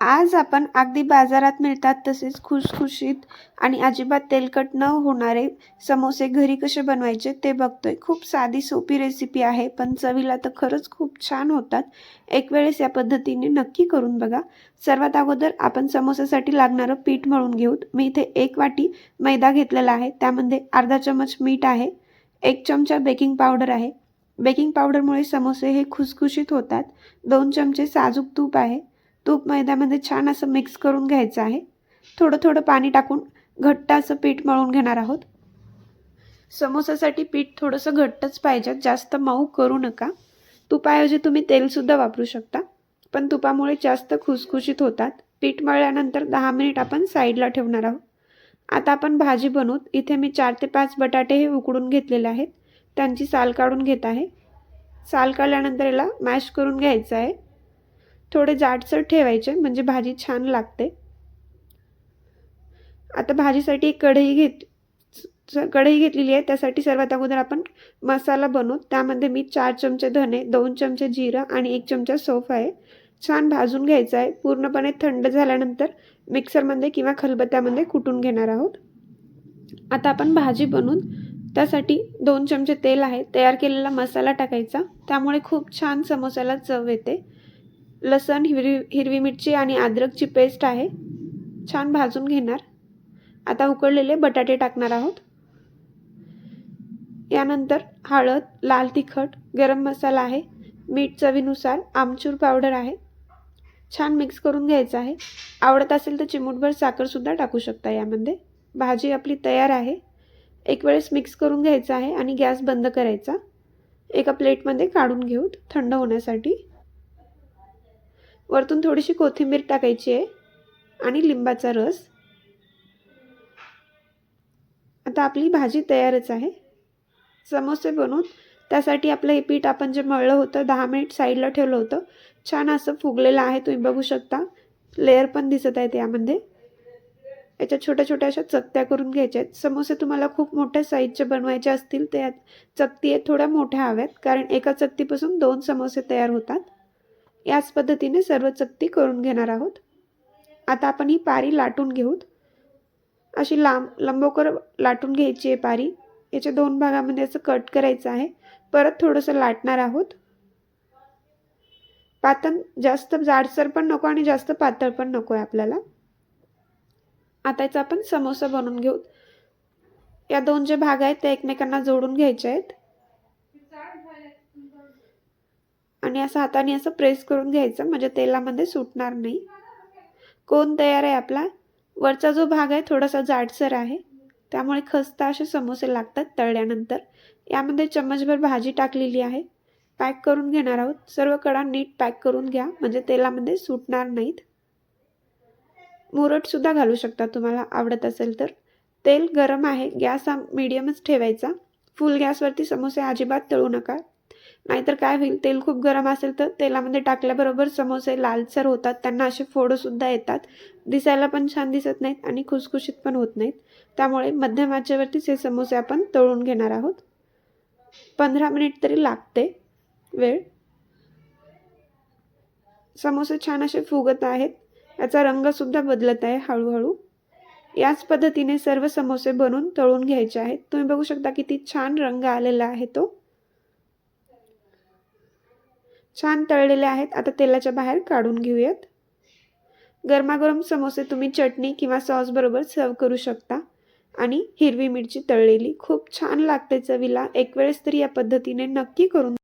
आज आपण अगदी बाजारात मिळतात तसेच खुसखुशीत आणि अजिबात तेलकट न होणारे समोसे घरी कसे बनवायचे ते बघतोय. खूप साधी सोपी रेसिपी आहे पण चवीला तर खरंच खूप छान होतात. एक वेळेस या पद्धतीने नक्की करून बघा. सर्वात अगोदर आपण समोसासाठी लागणारं पीठ मळून घेऊत. मी इथे एक वाटी मैदा घेतलेला आहे. त्यामध्ये अर्धा चमच मीठ आहे. एक चमचा बेकिंग पावडर आहे. बेकिंग पावडरमुळे समोसे हे खुसखुशीत होतात. दोन चमचे साजूक तूप आहे. तूप मैद्यामध्ये छान असं मिक्स करून घ्यायचं आहे. थोडं थोडं पाणी टाकून घट्ट असं पीठ मळून घेणार आहोत. समोसासाठी पीठ थोडंसं घट्टच पाहिजे जास्त मऊ करू नका. तुपाऐवजी तुम्ही तेलसुद्धा वापरू शकता पण तुपामुळे जास्त खुसखुशीत होतात. पीठ मळल्यानंतर दहा मिनिट आपण साईडला ठेवणार आहोत. आता आपण भाजी बनवूत इथे मी चार ते पाच बटाटे हे उकडून घेतलेले आहेत. त्यांची साल काढून घेत आहे. साल काढल्यानंतर याला मॅश करून घ्यायचं आहे. थोडे जाडसर ठेवायचे म्हणजे भाजी छान लागते. आता भाजीसाठी एक कढई घेत कढई घेतलेली आहे त्यासाठी सर्वात अगोदर आपण मसाला बनवू. त्यामध्ये मी चार चमचे धने दोन चमचे जिरं आणि एक चमचा सोफ आहे. छान भाजून घ्यायचं आहे. पूर्णपणे थंड झाल्यानंतर मिक्सरमध्ये किंवा खलबत्त्यामध्ये कुटून घेणार आहोत. आता आपण भाजी बनवून त्यासाठी दोन चमचे तेल आहे. तयार केलेला मसाला टाकायचा. त्यामुळे खूप छान समोसाला चव येते. लसण हिरवी हिरवी मिरची आणि अद्रकची पेस्ट आहे. छान भाजून घेणार. आता उकडलेले बटाटे टाकणार आहोत. यानंतर हळद लाल तिखट गरम मसाला आहे. मीठ चवीनुसार आमचूर पावडर आहे. छान मिक्स करून घ्यायचं आहे. आवडत असेल तर चिमूटभर साखरसुद्धा टाकू शकता यामध्ये. भाजी आपली तयार आहे. एक वेळेस मिक्स करून घ्यायचं आहे आणि गॅस बंद करायचा. एका प्लेटमध्ये काढून घेऊ थंड होण्यासाठी. वरतून थोडीशी कोथिंबीर टाकायची आहे आणि लिंबाचा रस. आता आपली भाजी तयारच आहे. समोसे बनवून त्यासाठी आपलं हे पीठ आपण जे मळलं होतं दहा मिनिट साईडला ठेवलं होतं छान असं फुगलेलं आहे तुम्ही बघू शकता. लेअर पण दिसत आहेत यामध्ये. याच्या छोट्या छोट्या अशा चकत्या करून घ्यायच्या आहेत. समोसे तुम्हाला खूप मोठ्या साईजचे बनवायचे असतील ते चकती आहेत थोड्या मोठ्या हव्यात कारण एका चकतीपासून दोन समोसे तयार होतात. याच पद्धतीने सर्व चकती करून घेणार आहोत. आता आपण ही पारी लाटून घेऊत. अशी लांब लंबोकर लाटून घ्यायची आहे पारी. याच्या दोन भागामध्ये असं कट करायचं आहे. परत थोडंसं लाटणार आहोत. पातळ जास्त जाडसर पण नको आणि जास्त पातळ पण नको आहे आपल्याला. आता याचा आपण समोसा बनवून घेऊ या दोन जे भाग आहेत ते एकमेकांना जोडून घ्यायचे आहेत. आणि असं हाताने असं प्रेस करून घ्यायचं म्हणजे तेलामध्ये सुटणार नाही. कोण तयार आहे आपला? वरचा जो भाग आहे थोडासा जाडसर आहे. त्यामुळे खस्ता असे समोसे लागतात तळल्यानंतर. यामध्ये चम्मचभर भाजी टाकलेली आहे. पॅक करून घेणार आहोत. सर्व कडा नीट पॅक करून घ्या म्हणजे तेलामध्ये सुटणार नाहीत. मुरटसुद्धा घालू शकता तुम्हाला आवडत असेल तर. तेल गरम आहे गॅस हा मीडियमच ठेवायचा. फुल गॅसवरती समोसे अजिबात तळू नका. नाहीतर काय होईल? तेल खूप गरम असेल तर तेलामध्ये टाकल्याबरोबर समोसे लालसर होतात. त्यांना असे फोडंसुद्धा येतात. दिसायला पण छान दिसत नाहीत आणि खुसखुशीत पण होत नाहीत. त्यामुळे मध्यम आचेवरतीच हे समोसे आपण तळून घेणार आहोत. पंधरा मिनिट तरी लागते. वेळ. समोसे छान असे फुगत आहेत. याचा रंगसुद्धा बदलत आहे हळूहळू. याच पद्धतीने सर्व समोसे बनवून तळून घ्यायचे आहेत. तुम्ही बघू शकता किती छान रंग आलेला आहे तो. छान तळलेले आहेत. आता तेलाच्या बाहेर काढून घेऊयात. गरमागरम समोसे तुम्ही चटणी किंवा सॉसबरोबर सर्व करू शकता. आणि हिरवी मिरची तळलेली खूप छान लागते चवीला. एक वेळेस तरी या पद्धतीने नक्की करून